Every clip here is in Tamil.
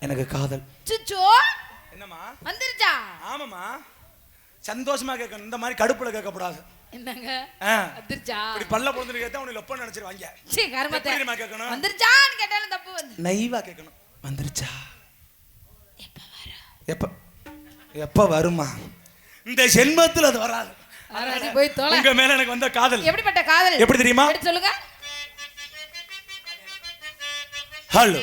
எனக்கு காதல். சுச்சோ. என்னம்மா? வந்துருச்சா? ஆமாம்மா. சந்தோஷமா கேட்கணும். இந்த மாதிரி கடுப்புல கேட்கக்கூடாது. என்னங்க. வந்துருச்சா? இப்படி பல்ல பொழுது கேட்டா உனக்கு லொப்பன்னு நினைச்சிருவாங்க. சீ கருமத்தை. தெரியுமா கேட்கணும்? வந்துருச்சான்னு கேட்டாலும் தப்பு வந்து. நைவா கேட்கணும். வந்துருச்சா? எப்ப எப்ப வருமா? இந்த ஜென்மத்தில் அது வராது. வராது, போய் தொலை. உங்க மேல எனக்கு வந்த காதல். எப்படிப்பட்ட காதல்? எப்படி தெரியுமா? சொல்லுங்க. ஹலோ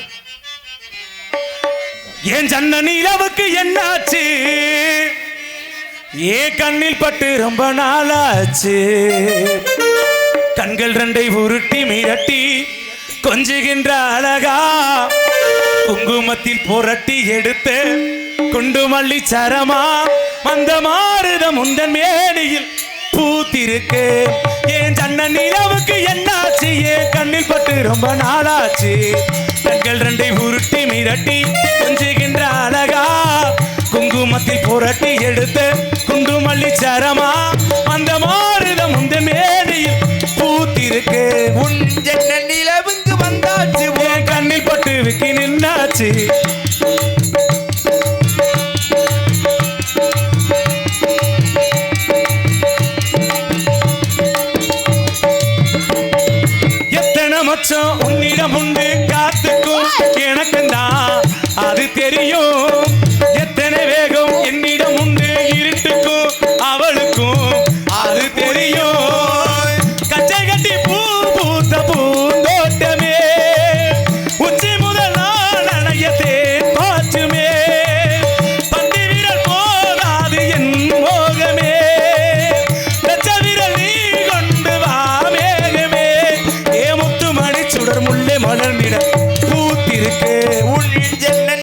என் சன்ன நிலவுக்கு என்னாச்சு? ஏ கண்ணில் பட்டு ரொம்ப நாளாச்சு. கண்கள் ரெண்டை உருட்டி மிரட்டி கொஞ்சுகின்ற அழகா. குங்குமத்தில் புரட்டி எடுத்து குண்டு மல்லி சரமா. அந்த மாறுதம் உந்தன் மேனியில் பூத்திருக்கு. ஏன் சன்ன நிலவுக்கு என்னாச்சு? ஏன் கண்ணில் பட்டு ரொம்ப நாளாச்சு. கண்கள் ரெண்டை உருட்டி மிரட்டி கொஞ்சுகின்ற குங்குமத்தில் புரட்டி எடுத்து குண்டு மல்லி சரமா அந்த மாறுதம் உந்த மேனியில் பூத்திருக்கு. உன் நிலவுக்கு வந்தாச்சு என் கண்ணில் பட்டு விக்கி நின்னாச்சு. எத்தனை மச்சம் உன்னிடம் உண்டு மலர்மிட பூத்திருக்கே. உன்